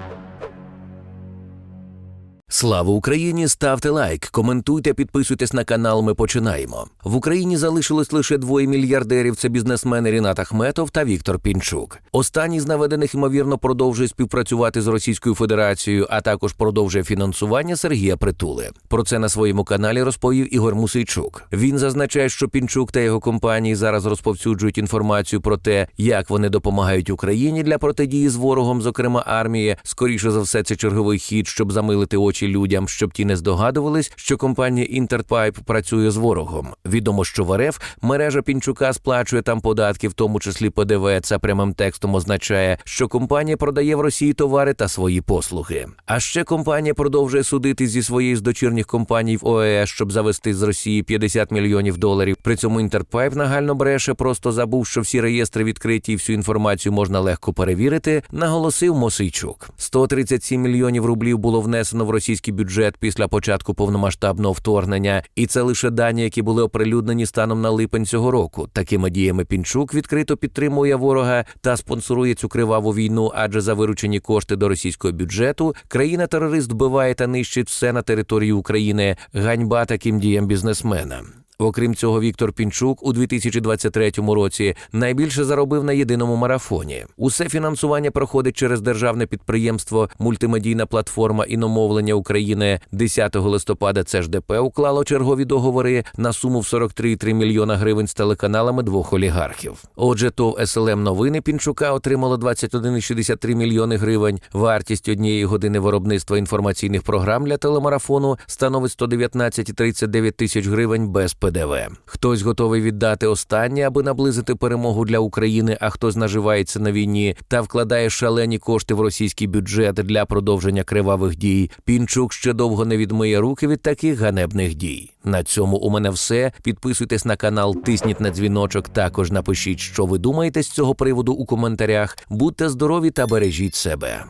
Thank you. Слава Україні! Ставте лайк, коментуйте, підписуйтесь на канал. Ми починаємо. В Україні залишилось лише двоє мільярдерів: це бізнесмени Рінат Ахметов та Віктор Пінчук. Останній з наведених ймовірно продовжує співпрацювати з Російською Федерацією, а також продовжує фінансування Сергія Притули. Про це на своєму каналі розповів Ігор Мусейчук. Він зазначає, що Пінчук та його компанії зараз розповсюджують інформацію про те, як вони допомагають Україні для протидії з ворогом, зокрема армії. Скоріше за все, це черговий хід, щоб замилити очі людям, щоб ті не здогадувались, що компанія Інтерпайп працює з ворогом. Відомо, що в РФ мережа Пінчука сплачує там податки, в тому числі ПДВ. Це прямим текстом означає, що компанія продає в Росії товари та свої послуги. А ще компанія продовжує судити зі своєї з дочірніх компаній в ОЕС, щоб завести з Росії 50 мільйонів доларів. При цьому Інтерпайп нагально бреше, просто забув, що всі реєстри відкриті і всю інформацію можна легко перевірити. Наголосив Мосийчук. 137 мільйонів рублів було внесено в російський бюджет після початку повномасштабного вторгнення, і це лише дані, які були оприлюднені станом на липень цього року. Такими діями Пінчук відкрито підтримує ворога та спонсорує цю криваву війну, адже за виручені кошти до російського бюджету країна-терорист вбиває та нищить все на території України. Ганьба таким діям бізнесмена. Окрім цього, Віктор Пінчук у 2023 році найбільше заробив на єдиному марафоні. Усе фінансування проходить через державне підприємство Мультимедійна платформа іномовлення України. 10 листопада ЦЖДП уклало чергові договори на суму в 43,3 мільйона гривень з телеканалами двох олігархів. Отже, ТОВ СЛМ новини Пінчука отримало 21,63 мільйони гривень. Вартість однієї години виробництва інформаційних програм для телемарафону становить 119,39 тисяч гривень без ПДВ. Хтось готовий віддати останнє, аби наблизити перемогу для України, а хтось наживається на війні та вкладає шалені кошти в російський бюджет для продовження кривавих дій. Пінчук ще довго не відмиє руки від таких ганебних дій. На цьому у мене все. Підписуйтесь на канал, тисніть на дзвіночок. Також напишіть, що ви думаєте з цього приводу у коментарях. Будьте здорові та бережіть себе.